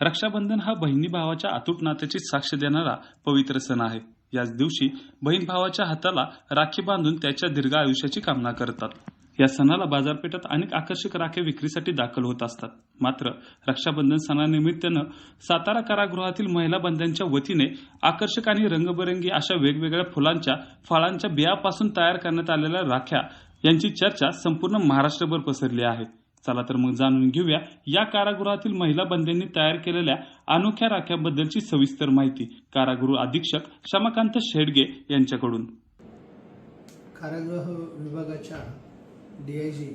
रक्षाबंधन हा बहिणी भावाच्या अतूट नात्याची साक्ष देणारा पवित्र सण आहे. याच दिवशी बहीण भावाच्या हाताला राखी बांधून त्याच्या दीर्घ आयुष्याची कामना करतात. या सणाला बाजारपेठात अनेक आकर्षक राखे विक्रीसाठी दाखल होत असतात. मात्र रक्षाबंधन सणानिमित्तानं सातारा कारागृहातील महिला बंध्यांच्या वतीने आकर्षक आणि रंगबेरंगी अशा वेगवेगळ्या फुलांच्या फळांच्या बियापासून तयार करण्यात आलेल्या राख्या यांची चर्चा संपूर्ण महाराष्ट्रभर पसरली आहे. चला तर मग जाणून घेऊया. या कारागृहातील महिला बंध्यांनी तयार केलेल्या अनोख्या राख्याबद्दलची सविस्तर माहिती. कारागृह अधीक्षक शमाकांत शेडगे यांच्याकडून. कारागृह विभागाच्या D I G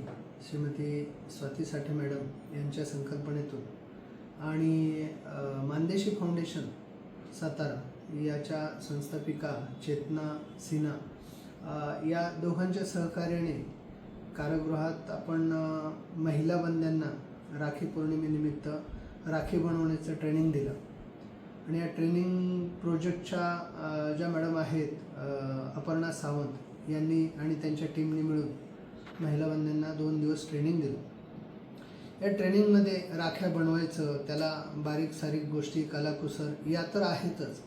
Shrimati Swati Sathe madam यांच्या संकल्पनेतून आणि मानदेशी फाउंडेशन सातारा याच्या संस्थापिका चेतना सिन्हा या दोघांच्या सहकार्याने कारागृहात आपण महिला बंद्यांना राखी पौर्णिमेनिमित्त राखी बनवण्याचं ट्रेनिंग दिलं. आणि या ट्रेनिंग प्रोजेक्टच्या ज्या मॅडम आहेत अपर्णा सावंत यांनी आणि त्यांच्या टीमने मिळून महिला बंद्यांना दोन दिवस ट्रेनिंग दिलं. या ट्रेनिंगमध्ये राख्या बनवायचं त्याला बारीक सारीक गोष्टी कलाकुसर या तर आहेतच.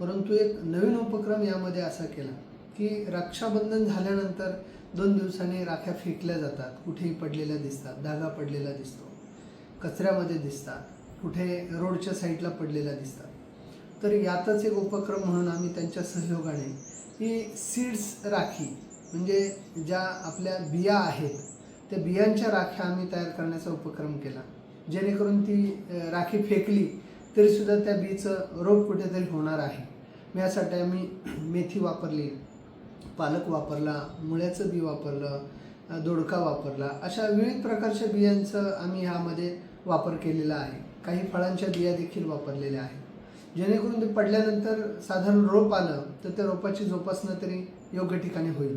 परंतु एक नवीन उपक्रम यामध्ये असा केला. की रक्षाबंधन झाल्यानंतर दोन दिवसांनी राख्या फेकल्या जातात. कुठेही पडलेल्या दिसतात. धागा पडलेला दिसतो. कचऱ्यामध्ये दिसतात. कुठे रोडच्या साईडला पडलेल्या दिसतात. तर यातच एक उपक्रम म्हणून आम्ही त्यांच्या सहयोगाने ही सीड्स राखी म्हणजे ज्या आपल्या बिया आहेत त्या बियांच्या राख्या आम्ही तयार करण्याचा उपक्रम केला. जेणेकरून ती राखी फेकली तरीसुद्धा त्या बीचं रोप कुठेतरी होणार आहे. यासाठी आम्ही मेथी वापरली पालक वापरला मुळ्याचं बी वापरलं दोडका वापरला अशा विविध प्रकारच्या बियांचं आम्ही ह्यामध्ये वापर केलेला आहे. काही फळांच्या बिया देखील वापरलेल्या आहेत. जेणेकरून ते पडल्यानंतर साधारण रोप आलं तर त्या रोपाची जोपासना तरी योग्य ठिकाणी होईल.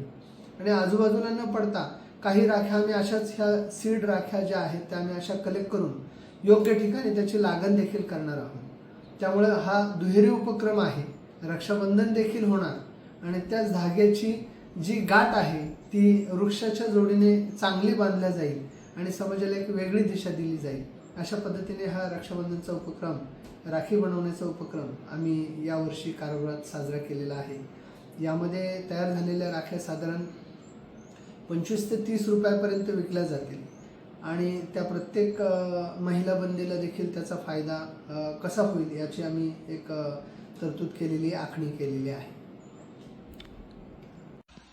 आणि आजूबाजूला न पडता काही राख्या आम्ही अशाच ह्या सीड राख्या ज्या आहेत त्या आम्ही अशा कलेक्ट करून योग्य ठिकाणी त्याची लागण देखील करणार आहोत. त्यामुळे हा दुहेरी उपक्रम आहे. रक्षाबंधन देखील होणार. आणि त्याच धाग्याची जी गाठ आहे ती वृक्षाच्या जोडीने चांगली बांधल्या जाईल आणि समाजाला एक वेगळी दिशा दिली जाईल. अशा पद्धतीने हा रक्षाबंधनचा उपक्रम राखी बनवण्याचा उपक्रम आम्ही यावर्षी कारागृहात साजरा केलेला आहे. यामध्ये तयार झालेल्या राख्या साधारण पंचवीस ते तीस रुपयापर्यंत विकल्या जातील. आणि त्या प्रत्येक महिला बंदीला देखील त्याचा फायदा कसा होईल याची आम्ही एक तरतूद केलेली आखणी केलेली आहे.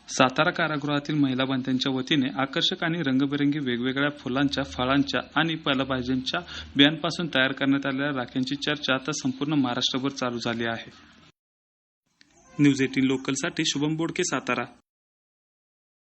सातारा कारागृहातील महिला बांधांच्या वतीने आकर्षक आणि रंगबेरंगी वेगवेगळ्या फुलांच्या फळांच्या आणि पालेभाज्यांच्या बियांपासून तयार करण्यात आलेल्या राख्यांची चर्चा आता संपूर्ण महाराष्ट्रभर चालू झाली आहे. न्यूज एटीन लोकलसाठी शुभम बोडके सातारा.